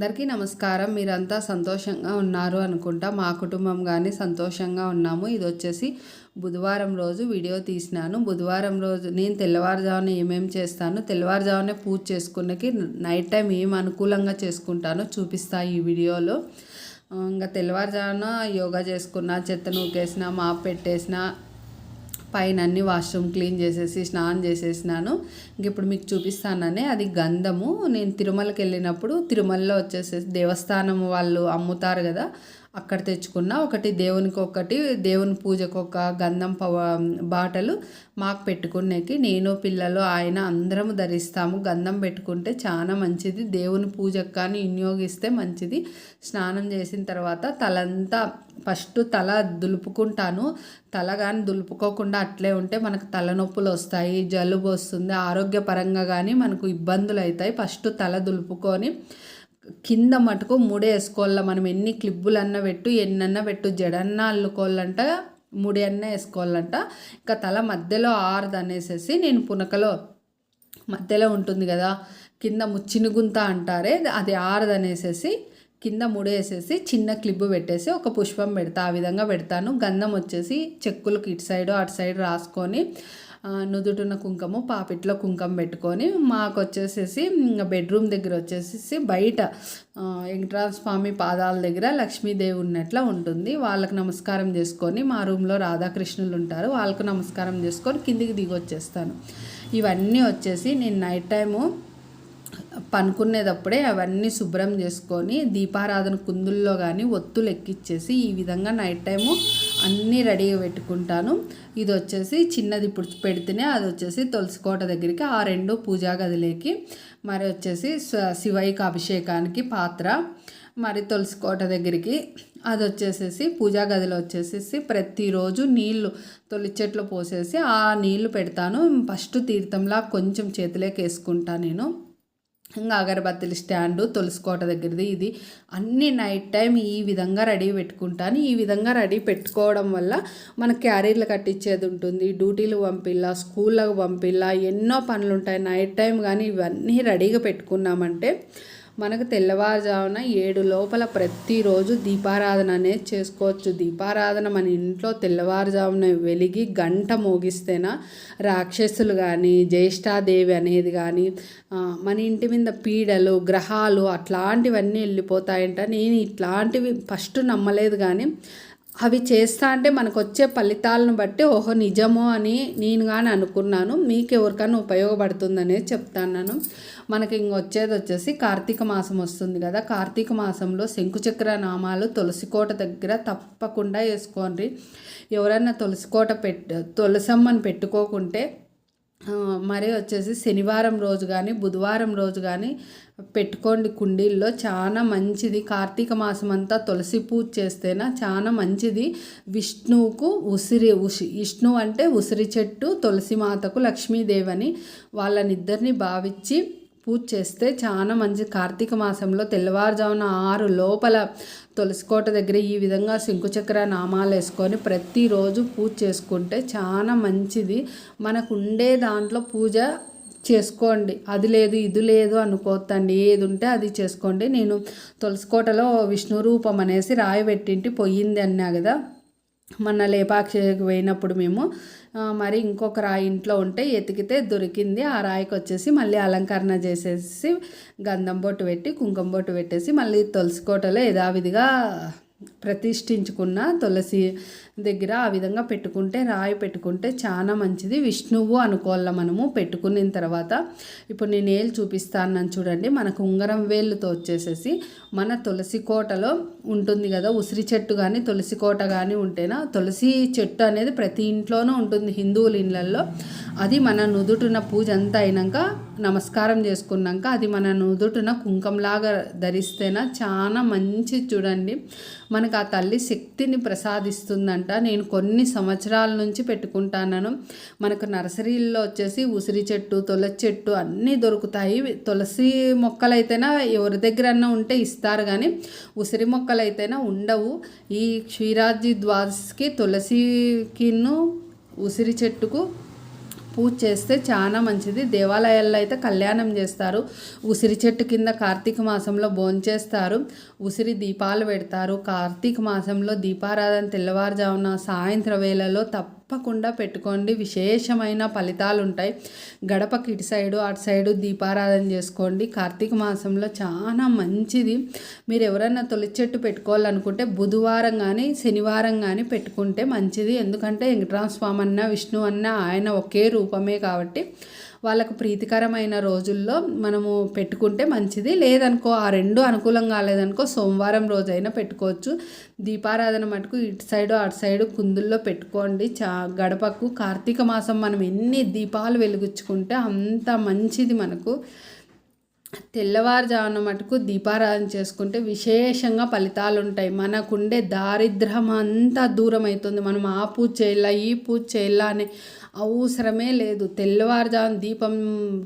అందరికీ నమస్కారం. మీరంతా సంతోషంగా ఉన్నారు అనుకుంటా. మా కుటుంబం కానీ సంతోషంగా ఉన్నాము. ఇది వచ్చేసి బుధవారం రోజు వీడియో తీసినాను. బుధవారం రోజు నేను తెల్లవారుజామున ఏమేమి చేస్తాను తెల్లవారుజామునే పూజ చేసుకున్నకి నైట్ టైం ఏం అనుకూలంగా చేసుకుంటానో చూపిస్తా ఈ వీడియోలో. ఇంకా తెల్లవారుజామున యోగా చేసుకున్న చెత్త నూకేసిన మాప్ పెట్టేసిన పైన అన్ని వాష్రూమ్ క్లీన్ చేసేసి స్నానం చేసేసినాను. ఇంక ఇప్పుడు మీకు చూపిస్తాననే అది గంధము. నేను తిరుమలకి వెళ్ళినప్పుడు తిరుమలలో వచ్చేసేసి దేవస్థానం వాళ్ళు అమ్ముతారు కదా అక్కడ తెచ్చుకున్న. ఒకటి దేవునికి ఒకటి దేవుని పూజకు ఒక గంధం పవ బాటలు మాకు పెట్టుకునేకి నేను పిల్లలు ఆయన అందరము ధరిస్తాము. గంధం పెట్టుకుంటే చాలా మంచిది. దేవుని పూజకు కానీ వినియోగిస్తే మంచిది. స్నానం చేసిన తర్వాత తలంతా ఫస్ట్ తల దులుపుకుంటాను. తల కానీ దులుపుకోకుండా అట్లే ఉంటే మనకు తలనొప్పులు వస్తాయి జలుబు వస్తుంది ఆరోగ్యపరంగా కానీ మనకు ఇబ్బందులు అవుతాయి ఫస్ట్ తల దులుపుకొని కింద మటుకు ముడే వేసుకోవాల? మనం ఎన్ని క్లిబ్బులన్నా పెట్టు ఎన్నన్నా పెట్టు జడన్న అల్లుకోవాలంట ముడి అన్న వేసుకోవాలంట. ఇంకా తల మధ్యలో ఆరుది అనేసేసి నేను పునకలో మధ్యలో ఉంటుంది కదా కింద ముచ్చినుగుంత అంటారే అది ఆరదనేసేసి కింద ముడేసేసి చిన్న క్లిప్ పెట్టేసి ఒక పుష్పం పెడతా ఆ విధంగా పెడతాను. గంధం వచ్చేసి చెక్కులకు ఇటు సైడ్ అటు సైడ్ రాసుకొని నుదుటున్న కుంకుమ పాపిట్లో కుంకుమ పెట్టుకొని మాకు వచ్చేసేసి బెడ్రూమ్ దగ్గర వచ్చేసేసి బయట వెంకటరామ స్వామి పాదాల దగ్గర లక్ష్మీదేవి ఉన్నట్లా ఉంటుంది. వాళ్ళకి నమస్కారం చేసుకొని మా రూమ్లో రాధాకృష్ణులు ఉంటారు. వాళ్ళకు నమస్కారం చేసుకొని కిందికి దిగి వచ్చేస్తాను. ఇవన్నీ వచ్చేసి నేను నైట్ టైము పనుకునేటప్పుడే అవన్నీ శుభ్రం చేసుకొని దీపారాధన కుందుల్లో కానీ ఒత్తులు ఎక్కిచ్చేసి ఈ విధంగా నైట్ టైము అన్నీ రెడీగా పెట్టుకుంటాను. ఇది వచ్చేసి చిన్నది ఇప్పుడు పెడితేనే అది వచ్చేసి తులసికోట దగ్గరికి ఆ రెండు పూజా గదిలోకి. మరి వచ్చేసి శివయ్యకి అభిషేకానికి పాత్ర. మరి తులసికోట దగ్గరికి అది వచ్చేసేసి పూజా గదిలో వచ్చేసేసి ప్రతిరోజు నీళ్ళు తొలి చెట్లు పోసేసి ఆ నీళ్ళు పెడతాను. ఫస్ట్ తీర్థంలా కొంచెం చేతిలోకి వేసుకుంటాను నేను. ఇంకా అగరబత్తిల స్టాండు తులసికోట దగ్గరది ఇది. అన్ని నైట్ టైం ఈ విధంగా రెడీ పెట్టుకుంటాను ఈ విధంగా రెడీ పెట్టుకోవడం వల్ల మన క్యారీర్లు కట్టించేది ఉంటుంది. డ్యూటీలు పంపిల్లా స్కూళ్ళకు పంపిల్లా ఎన్నో పనులు ఉంటాయి నైట్ టైం కానీ ఇవన్నీ రెడీగా పెట్టుకున్నామంటే మనకు తెల్లవారుజామున ఏడు లోపల ప్రతిరోజు దీపారాధన అనేది చేసుకోవచ్చు. దీపారాధన మన ఇంట్లో తెల్లవారుజామున వెలిగి గంట మోగిస్తేనా రాక్షసులు కానీ జ్యేష్ఠాదేవి అనేది కానీ మన ఇంటి మీద పీడలు గ్రహాలు అట్లాంటివన్నీ వెళ్ళిపోతాయంట. నేను ఇట్లాంటివి ఫస్ట్ నమ్మలేదు కానీ అవి చేస్తా అంటే మనకు వచ్చే ఫలితాలను బట్టి ఓహో నిజమో అని నేను కానీ అనుకున్నాను. మీకు ఎవరికైనా ఉపయోగపడుతుందనేది చెప్తాను మనకి ఇంకొచ్చేది వచ్చేసి కార్తీక మాసం వస్తుంది కదా. కార్తీక మాసంలో శంకుచక్ర నామాలు తులసికోట దగ్గర తప్పకుండా వేసుకోండి. ఎవరైనా తులసికోట పెట్ తులసమ్మని పెట్టుకోకుంటే మరి వచ్చేసి శనివారం రోజు కానీ బుధవారం రోజు కానీ పెట్టుకోండి కుండీల్లో. చాలా మంచిది. కార్తీక మాసం అంతా తులసి పూజ చేస్తేనా చాలా మంచిది. విష్ణువుకు ఉసిరి ఉసి విష్ణువు అంటే ఉసిరి చెట్టు తులసి మాతకు లక్ష్మీదేవని వాళ్ళనిద్దరిని భావించి పూజ చేస్తే చాలా మంచి కార్తీక మాసంలో తెల్లవారుజామున ఆరు లోపల తులసికోట దగ్గర ఈ విధంగా శంకుచక్ర నామాలు వేసుకొని ప్రతిరోజు పూజ చేసుకుంటే చాలా మంచిది. మనకు ఉండే దాంట్లో పూజ చేసుకోండి. అది లేదు ఇది లేదు అనుకోవద్దండి ఏది ఉంటే అది చేసుకోండి. నేను తులసికోటలో విష్ణు రూపం అనేసి రాయి పెట్టింటి పోయింది అన్నా కదా. మొన్న లేపాక్షికి పోయినప్పుడు మేము మరి ఇంకొక రాయి ఇంట్లో ఉంటే ఎతికితే దొరికింది. ఆ రాయికి వచ్చేసి మళ్ళీ అలంకరణ చేసేసి గంధం బొట్టు పెట్టి కుంకుమ బొట్టు పెట్టేసి మళ్ళీ తులసి కోటలో యథావిధిగా ప్రతిష్ఠించుకున్న తులసి దగ్గర ఆ విధంగా పెట్టుకుంటే రాయి పెట్టుకుంటే చాలా మంచిది. విష్ణువు అనుకోవాల మనము పెట్టుకున్న తర్వాత. ఇప్పుడు నేను ఏళ్ళు చూపిస్తాను చూడండి. మనకు ఉంగరం వేళ్ళుతో వచ్చేసేసి మన తులసి కోటలో ఉంటుంది కదా ఉసిరి చెట్టు కానీ తులసి కోట కానీ ఉంటేనా? తులసి చెట్టు అనేది ప్రతి ఇంట్లోనూ ఉంటుంది హిందువుల ఇళ్ళల్లో. అది మన నుదుటున పూజ అంతా అయినాక నమస్కారం చేసుకున్నాక అది మన నుదుటున కుంకంలాగా ధరిస్తేనా చాలా మంచి చూడండి. మనకు ఆ తల్లి శక్తిని ప్రసాదిస్తుందంట. నేను కొన్ని సంవత్సరాల నుంచి పెట్టుకుంటాను మనకు నర్సరీల్లో వచ్చేసి ఉసిరి చెట్టు తులసి చెట్టు అన్నీ దొరుకుతాయి. తులసి మొక్కలైతేనా ఎవరి దగ్గరన్నా ఉంటే ఇస్తారు కానీ ఉసిరి మొక్కలైతేనా ఉండవు. ఈ క్షీరాజి ద్వాదశికి తులసికిను ఉసిరి చెట్టుకు పూజ చేస్తే చాలా మంచిది. దేవాలయాల్లో అయితే కళ్యాణం చేస్తారు. ఉసిరి చెట్టు కింద కార్తీక మాసంలో భోంచేస్తారు. ఉసిరి దీపాలు పెడతారు. కార్తీక మాసంలో దీపారాధన తెల్లవారుజామున సాయంత్రం వేళలో తప్పకుండా పెట్టుకోండి. విశేషమైన ఫలితాలు ఉంటాయి గడపకి ఇటు సైడు అటు సైడు దీపారాధన చేసుకోండి. కార్తీక మాసంలో చాలా మంచిది. మీరు ఎవరైనా తొలి చెట్టు పెట్టుకోవాలనుకుంటే బుధవారం కానీ శనివారం కానీ పెట్టుకుంటే మంచిది. ఎందుకంటే వెంకటరామ స్వామి అన్న విష్ణు అన్న ఆయన ఒకే రూపమే కాబట్టి వాళ్ళకు ప్రీతికరమైన రోజుల్లో మనము పెట్టుకుంటే మంచిది. లేదనుకో ఆ రెండు అనుకూలం కాలేదనుకో సోమవారం రోజైనా పెట్టుకోవచ్చు. దీపారాధన మటుకు ఇటు సైడు అటు సైడు కుందుల్లో పెట్టుకోండి. చా గడపకు కార్తీక మాసం మనం ఎన్ని దీపాలు వెలిగించుకుంటే అంత మంచిది మనకు. తెల్లవారుజామున మటుకు దీపారాధన చేసుకుంటే విశేషంగా ఫలితాలు ఉంటాయి మనకుండే దారిద్ర్యం అంతా దూరం అవుతుంది మనం ఆ పూజ చేయాల ఈ పూజ చేయాల అనే అవసరమే లేదు. తెల్లవారుజాము దీపం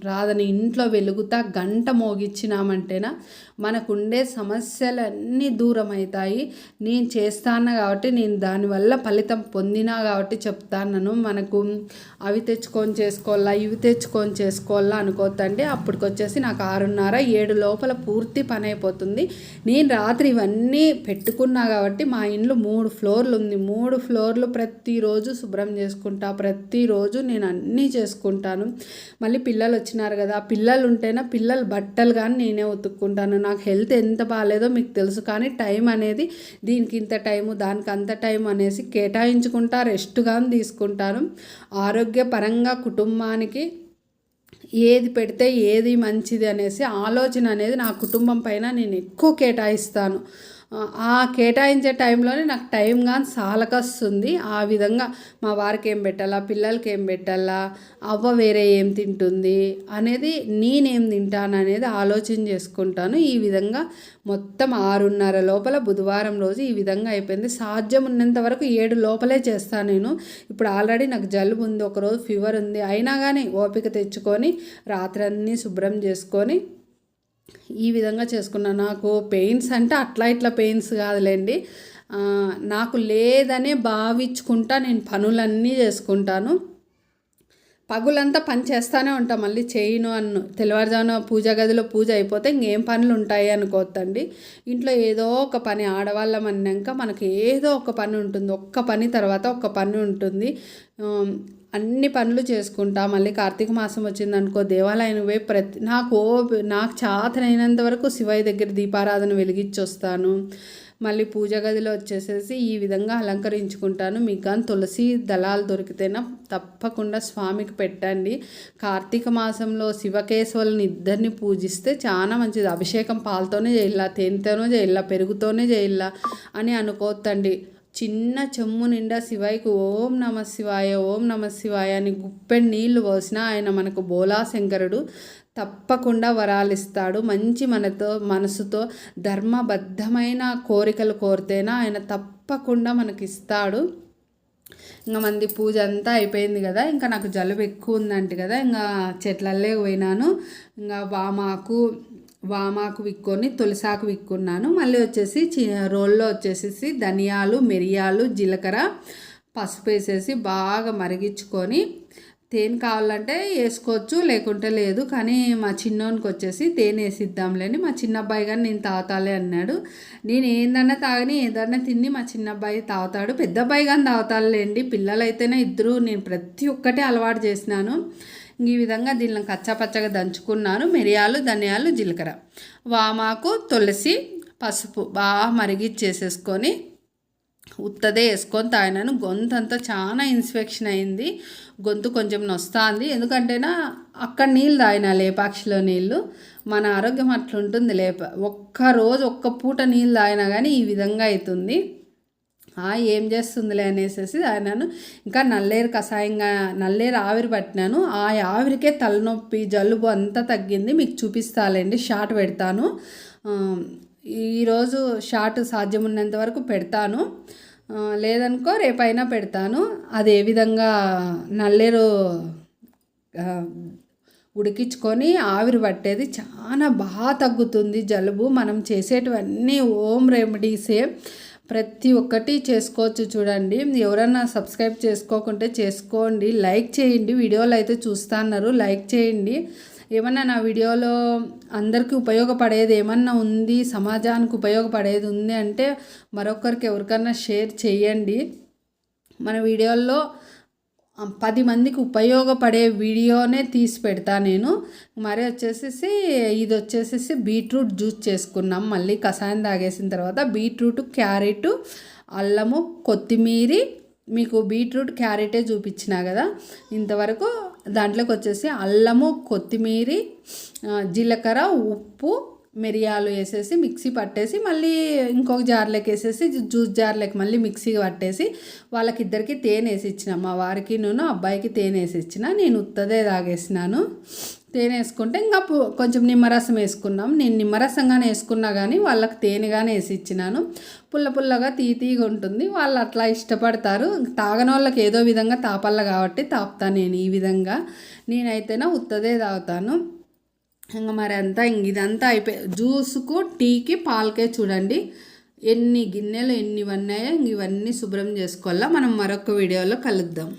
రాదని ఇంట్లో వెలుగుతా గంట మోగిచ్చినామంటేనా మనకుండే సమస్యలన్నీ దూరం అవుతాయి నేను చేస్తాను కాబట్టి నేను దానివల్ల ఫలితం పొందినా కాబట్టి చెప్తాను మనకు అవి తెచ్చుకొని చేసుకోవాలా ఇవి తెచ్చుకొని చేసుకోవాలా అనుకోవద్దండి అప్పటికొచ్చేసి నాకు ఆరున్నర ఏడు లోపల పూర్తి పని అయిపోతుంది నేను రాత్రి ఇవన్నీ పెట్టుకున్నా కాబట్టి మా ఇంట్లో మూడు ఫ్లోర్లు ఉంది మూడు ఫ్లోర్లు ప్రతిరోజు శుభ్రం చేసుకుంటా ప్రతిరోజు రోజు నేను అన్నీ చేసుకుంటాను. మళ్ళీ పిల్లలు వచ్చినారు కదా పిల్లలు ఉంటేనే పిల్లలు బట్టలు కానీ నేనే ఉతుక్కుంటాను. నాకు హెల్త్ ఎంత బాగాలేదో మీకు తెలుసు కానీ టైం అనేది దీనికి ఇంత టైము దానికి అంత టైం అనేసి కేటాయించుకుంటా రెస్ట్ కానీ తీసుకుంటాను. ఆరోగ్యపరంగా కుటుంబానికి ఏది పెడితే ఏది మంచిది అనేసి ఆలోచన అనేది నా కుటుంబం పైన నేను ఎక్కువ కేటాయిస్తాను. ఆ కేటాయించే టైంలోనే నాకు టైం కానీ సాలకొస్తుంది. ఆ విధంగా మా వారికి ఏం పెట్టాలా పిల్లలకి ఏం పెట్టాలా అవ్వ వేరే ఏం తింటుంది అనేది నేనేం తింటాను అనేది ఆలోచన చేసుకుంటాను. ఈ విధంగా మొత్తం ఆరున్నర లోపల బుధవారం రోజు ఈ విధంగా అయిపోయింది. సాధ్యం ఉన్నంత వరకు ఏడు లోపలే చేస్తాను నేను. ఇప్పుడు ఆల్రెడీ నాకు జలుబు ఉంది ఒకరోజు ఫీవర్ ఉంది. అయినా కానీ ఓపిక తెచ్చుకొని రాత్రి శుభ్రం చేసుకొని ఈ విధంగా చేసుకున్నాను నాకు పెయిన్స్ అంటే అట్లా ఇట్లా పెయిన్స్ కాదులేండి. నాకు లేదనే భావించుకుంటా నేను పనులన్నీ చేసుకుంటాను. పగులంతా పని చేస్తూనే ఉంటాం. మళ్ళీ చేయను అన్ను. తెల్లవారుజామున పూజ గదిలో పూజ అయిపోతే ఇంకేం పనులు ఉంటాయి అనుకోవద్దండి. ఇంట్లో ఏదో ఒక పని ఆడవాళ్ళం అన్నాక మనకి ఏదో ఒక పని ఉంటుంది. ఒక్క పని తర్వాత ఒక్క పని ఉంటుంది. అన్ని పనులు చేసుకుంటా. మళ్ళీ కార్తీక మాసం వచ్చిందనుకో దేవాలయం పోయి ప్రతి నాకు నాకు చాతనైనంత వరకు శివయ్య దగ్గర దీపారాధన వెలిగించి వస్తాను మళ్ళీ పూజ గదిలో వచ్చేసేసి ఈ విధంగా అలంకరించుకుంటాను. మీకు కానీ తులసి దళాలు దొరికితేనా తప్పకుండా స్వామికి పెట్టండి. కార్తీక మాసంలో శివకేశవులని ఇద్దరిని పూజిస్తే చాలా మంచిది. అభిషేకం పాలతోనే చేయాల తేనెతోనే చేయాల పెరుగుతోనే చేయాల అని అనుకోవద్దండి. చిన్న చెమ్ము నిండా శివాయికి ఓం నమ శివాయ ఓం నమ శివాయ అని గుప్పెడు నీళ్ళు పోసిన ఆయన మనకు బోలా శంకరుడు తప్పకుండా వరాలిస్తాడు. మంచి మనతో మనసుతో ధర్మబద్ధమైన కోరికలు కోరితేనా ఆయన తప్పకుండా మనకి ఇస్తాడు ఇంకా మంది పూజ అంతా అయిపోయింది కదా ఇంకా నాకు జలుబు ఎక్కువ ఉందంట కదా ఇంకా చెట్లల్లే పోయినాను. ఇంకా వామాకు వామాకు విక్కొని తులసాకు విక్కున్నాను. మళ్ళీ వచ్చేసి చి రోల్లో వచ్చేసి ధనియాలు మిరియాలు జీలకర్ర పసుపు వేసేసి బాగా మరిగించుకొని తేనె కావాలంటే వేసుకోవచ్చు లేకుంటే లేదు. కానీ మా చిన్నోనికి వచ్చేసి తేనె వేసిద్దాంలేని మా చిన్న అబ్బాయి కానీ నేను తాగుతాలే అన్నాడు. నేను ఏందన్నా తాగని ఏదన్నా తిని మా చిన్న అబ్బాయి తాగుతాడు. పెద్ద అబ్బాయి కానీ తాగుతాలేండి పిల్లలైతేనే ఇద్దరు నేను ప్రతి ఒక్కటి అలవాటు చేసినాను. ఈ విధంగా దీనిని కచ్చాపచ్చగా దంచుకున్నాను. మిరియాలు ధనియాలు జీలకర్ర. వామాకు తులసి పసుపు బాగా మరిగిచ్చేసేసుకొని ఉత్తదే వేసుకొని తాగినాను. గొంతు అంతా చాలా ఇన్స్పెక్షన్ అయింది. గొంతు కొంచెం నొస్తుంది. ఎందుకంటేనా అక్కడ నీళ్ళు తాగిన లేపాక్షిలో నీళ్ళు. మన ఆరోగ్యం అట్లుంటుంది. లేప ఒక్క రోజు ఒక్క పూట నీళ్ళు తాగినా కానీ ఈ విధంగా అవుతుంది ఏం చేస్తుందిలే అనేసి ఆయనను ఇంకా నల్లేరు కషాయంగా నల్లేరు ఆవిరి పట్టినాను. ఆ ఆవిరికే తలనొప్పి జలుబు అంతా తగ్గింది. మీకు చూపిస్తాలేండి షార్ట్ పెడతాను. ఈరోజు షార్ట్ సాధ్యమున్నంత వరకు పెడతాను. లేదనుకో రేపైనా పెడతాను. అది ఏ విధంగా నల్లేరు ఉడికించుకొని ఆవిరి పట్టేది చాలా బాగా తగ్గుతుంది జలుబు. మనం చేసేటివన్నీ ఓం రెమెడీసే. ప్రతి ఒక్కటి చేసుకోవచ్చు చూడండి. ఎవరన్నా సబ్స్క్రైబ్ చేసుకోకుంటే చేసుకోండి. లైక్ చేయండి. వీడియోలు అయితే చూస్తున్నారు. లైక్ చేయండి. ఏమన్నా నా వీడియోలో అందరికీ ఉపయోగపడేది ఏమన్నా ఉంది? సమాజానికి ఉపయోగపడేది ఉంది అంటే మరొకరికి ఎవరికన్నా షేర్ చేయండి. మన వీడియోల్లో పది మందికి ఉపయోగపడే వీడియోనే తీసి పెడతా నేను. మరి వచ్చేసేసి ఇది వచ్చేసేసి బీట్రూట్ జ్యూస్ చేసుకున్నాం. మళ్ళీ కషాయం తాగేసిన తర్వాత బీట్రూట్ క్యారెట్ అల్లము కొత్తిమీరి మీకు బీట్రూట్ క్యారెటే చూపించినా కదా. ఇంతవరకు దాంట్లోకి వచ్చేసి అల్లము కొత్తిమీరి జీలకర్ర ఉప్పు మిరియాలు వేసేసి మిక్సీ పట్టేసి మళ్ళీ ఇంకొక జార్లోకి వేసేసి జ్యూస్ జార్లోకి మళ్ళీ మిక్సీ పట్టేసి వాళ్ళకిద్దరికి తేనె వేసి ఇచ్చిన. మా వారికి నేను అబ్బాయికి తేనె వేసి ఇచ్చిన. నేను ఉత్తదే తాగేసినాను. తేనె వేసుకుంటే ఇంకా కొంచెం నిమ్మరసం వేసుకున్నాం. నేను నిమ్మరసంగానే వేసుకున్నా కానీ వాళ్ళకి తేనెగానే వేసి ఇచ్చినాను. పుల్ల పుల్లగా తీ తీగా ఉంటుంది. వాళ్ళు అట్లా ఇష్టపడతారు. తాగని వాళ్ళకి ఏదో విధంగా తాపల్ల కాబట్టి తాపుతాను నేను ఈ విధంగా. నేనైతేనే ఉత్తదే తాగుతాను. ఇంకా మరి అంతా ఇదంతా అయిపోయి జ్యూస్కు టీకి పాలకే చూడండి. ఎన్ని గిన్నెలు ఎన్ని ఉన్నాయో ఇవన్నీ శుభ్రం చేసుకోవాలా? మనం మరొక వీడియోలో కలుద్దాం.